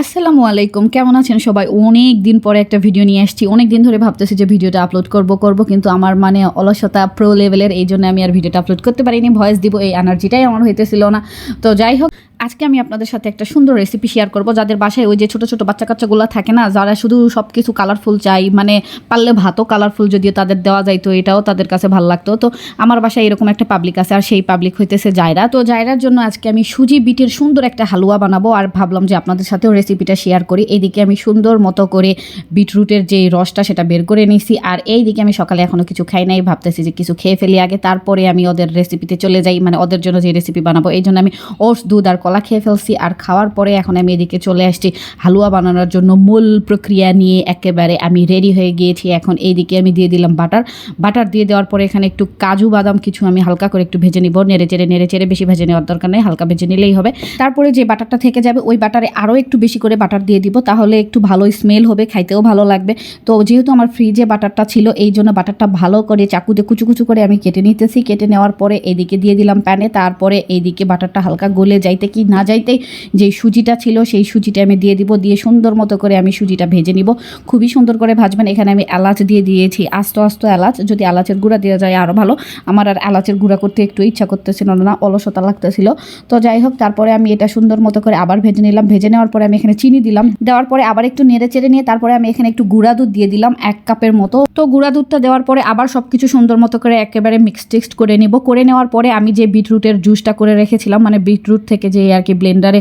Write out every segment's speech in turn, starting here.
আসসালামু আলাইকুম, কেমন আছেন সবাই? অনেক দিন পরে একটা ভিডিও নিয়ে আসছি। অনেক দিন ধরে ভাবতেছি যে ভিডিওটা আপলোড করব করব, কিন্তু আমার মানে অলসতা প্রো লেভেলের এই জন্য আমি আর ভিডিওটা আপলোড করতে পারিনি। ভয়েস দিব, এই এনার্জিটাই আমার হইতেছিল না। তো যাই হোক আজকে আমি আপনাদের সাথে একটা সুন্দর রেসিপি শেয়ার করব। যাদের বাসায় ওই যে ছোটো ছোটো বাচ্চা কাচ্চাগুলো থাকে না, যারা শুধু সব কিছু কালারফুল চাই মানে পারলে ভাতও কালারফুল যদিও তাদের দেওয়া যায়, তো এটাও তাদের কাছে ভালো লাগতো। তো আমার বাসায় এরকম একটা পাবলিক আছে, আর সেই পাবলিক হইতেছে জায়রা। তো জায়রার জন্য আজকে আমি সুজি বিটের সুন্দর একটা হালুয়া বানাবো, আর ভাবলাম যে আপনাদের সাথেও রেসিপিটা শেয়ার করি। এইদিকে আমি সুন্দর মতো করে বিটরুটের যে রসটা, সেটা বের করে নিছি, আর এই দিকে আমি সকালে এখনও কিছু খাই নাই, ভাবতেছি যে কিছু খেয়ে ফেলি আগে। তারপরে আমি ওদের রেসিপিতে চলে যাই মানে ওদের জন্য যে রেসিপি বানাবো, এই জন্য আমি ওটস, দুধ আর কলা খেয়ে ফেলছি আর খাওয়ার পরে এখন আমি এদিকে চলে আসছি হালুয়া বানানোর জন্য মূল প্রক্রিয়া নিয়ে একেবারে আমি রেডি হয়ে গিয়েছি। এখন এইদিকে আমি দিয়ে দিলাম বাটার। বাটার দিয়ে দেওয়ার পরে এখানে একটু কাজু বাদাম কিছু আমি হালকা করে একটু ভেজে নিব। নেড়ে চেড়ে নেড়ে চেড়ে বেশি ভেজে নেওয়ার দরকার নেই, হালকা ভেজে নিলেই হবে। তারপরে যে বাটারটা থেকে যাবে, ওই বাটারে আরও একটু বেশি করে বাটার দিয়ে দিব। তাহলে একটু ভালো স্মেল হবে, খাইতেও ভালো লাগবে। তো যেহেতু আমার ফ্রিজে বাটারটা ছিল, এই জন্য বাটারটা ভালো করে চাকুতে কুচু কুচু করে আমি কেটে নিতেছি। কেটে নেওয়ার পরে এদিকে দিয়ে দিলাম প্যানে। তারপরে এইদিকে বাটারটা হালকা গলে যাইতে কি না যাইতেই যে সুজিটা ছিল, সেই সুজিটা আমি দিয়ে দিব, দিয়ে সুন্দর মতো করে আমি সুজিটা ভেজে নিব। খুবই সুন্দর করে ভাজবেন। এখানে আমি এলাচ দিয়ে দিয়েছি। আস্ত আস্ত এলাচ। যদি এলাচের গুঁড়া দেওয়া যায় আরও ভালো। আমার আর এলাচের গুঁড়া করতে একটু ইচ্ছা করতেছিল না অলসতা লাগতেছিল। তো যাই হোক, তারপরে আমি এটা সুন্দর মতো করে আবার ভেজে নিলাম। ভেজে নেওয়ার পরে আমি এখানে চিনি দিলাম। দেওয়ার পরে আবার একটু নেড়ে চেড়ে নিয়ে তারপরে আমি এখানে একটু গুঁড়া দুধ দিয়ে দিলাম এক কাপের মতো। তো গুঁড়া দুধটা দেওয়ার পরে আবার সব কিছু সুন্দর মতো করে একেবারে মিক্সড টেক্সড করে নিব। করে নেওয়ার পরে আমি যে বিটরুটের জুসটা করে রেখেছিলাম মানে বিটরুট থেকে যে আর কি ব্লেন্ডারে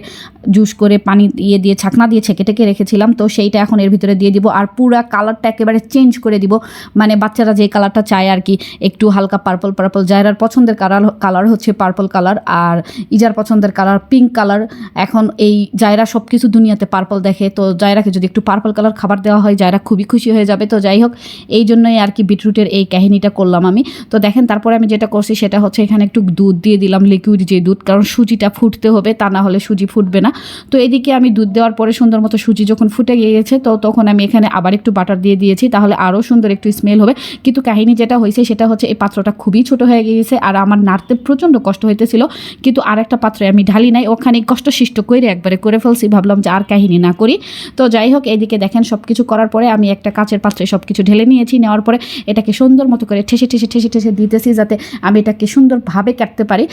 জুস করে পানি দিয়ে দিয়ে ছাকনা দিয়ে ছেঁকে টেকে রেখেছিলাম, তো সেইটা এখন এর ভিতরে দিয়ে দিব আর পুরা কালারটা একেবারে চেঞ্জ করে দিব। মানে বাচ্চারা যে কালারটা চায় আর কি একটু হালকা পার্পল পার্পল জায়রার পছন্দের কালার কালার হচ্ছে পার্পল কালার আর ইজার পছন্দের কালার পিঙ্ক কালার এখন এই জায়রা সব কিছু দুনিয়াতে পার্পল দেখে, তো জায়রাকে যদি একটু পার্পল কালার খাবার দেওয়া হয় জায়রা খুবই খুশি হয়ে যাবে, তো যাই হোক, এই জন্যই আর কি বিটরুটের এই কাহিনীটা করলাম আমি। তো দেখেন, তারপরে আমি যেটা করছি, সেটা হচ্ছে এখানে একটু দুধ দিয়ে দিলাম লিকুইড যে দুধ, কারণ সুজিটা ফুটতে হবে তা না হলে সুজি ফুটবে না। তো এদিকে আমি দুধ দেওয়ার পরে সুন্দর মতো সুজি যখন ফুটে গিয়েছে, তো তখন আমি এখানে আবার একটু বাটার দিয়ে দিয়েছি, তাহলে আরও সুন্দর একটু স্মেল হবে। কিন্তু কাহিনী যেটা হয়েছে, সেটা হচ্ছে এই পাত্রটা খুবই ছোট হয়ে গিয়েছে আর আমার নাড়তে প্রচণ্ড কষ্ট হইতেছিল। কিন্তু আর একটা পাত্রে আমি ঢালি নাই, ওখানে কষ্ট সৃষ্ট করে একবারে করে ফেলছি, ভাবলাম যে আর কাহিনী না করি। তো যাই হোক এইদিকে দেখেন সব কিছু করার পরে আমি একটা কাচের পাত্রে সব কিছু ঢেলে নিয়েছি, নেওয়ার পরে এটাকে সুন্দর মতো করে ঠেসে ঠেসে ঠেসে ঠেসে দিতেছি যাতে আমি এটাকে সুন্দরভাবে কাটতে পারি।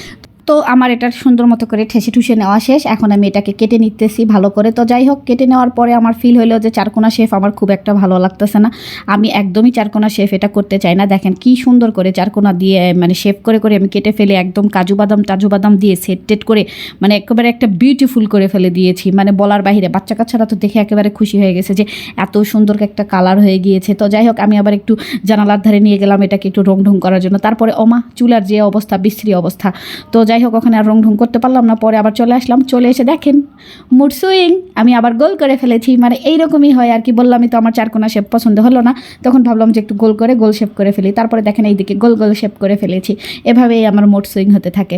তো আমার এটা সুন্দর মতো করে ঠেসে ঠুসে নেওয়া শেষ। এখন আমি এটাকে কেটে নিতেছি ভালো করে। তো যাই হোক, কেটে নেওয়ার পরে আমার ফিল হলো যে চারকোনা শেফ আমার খুব একটা ভালো লাগতেছে না। আমি একদমই চারকোনা শেফ এটা করতে চাই না। দেখেন কি সুন্দর করে চারকোনা দিয়ে মানে শেফ করে করে আমি কেটে ফেলে একদম কাজু বাদাম, টাজু বাদাম দিয়ে সেট টেট করে মানে একেবারে একটা বিউটিফুল করে ফেলে দিয়েছি। মানে বলার বাহিরে বাচ্চা কাচ্চারা তো দেখে একেবারে খুশি হয়ে গেছে যে এত সুন্দর একটা কালার হয়ে গিয়েছে। তো যাই হোক, আমি আবার একটু জানালার ধারে নিয়ে গেলাম এটাকে একটু রং ঢং করার জন্য। তারপরে, ওমা, চুলার যে অবস্থা, বিশ্রী অবস্থা। তো যাই হোক, ওখানে আর রং ঢুং করতে পারলাম না, পরে আবার চলে আসলাম। চলে এসে দেখেন, মুড সুইং, আমি আবার গোল করে ফেলেছি মানে এইরকমই হয় আর কি, বললামই তো আমার চারকোনা শেপ পছন্দ হলো না, তখন ভাবলাম যে একটু গোল করে গোল শেপ করে ফেলি, তারপরে দেখেন এইদিকে গোল গোল শেপ করে ফেলেছি, এভাবেই আমার মুড সুইং হতে থাকে।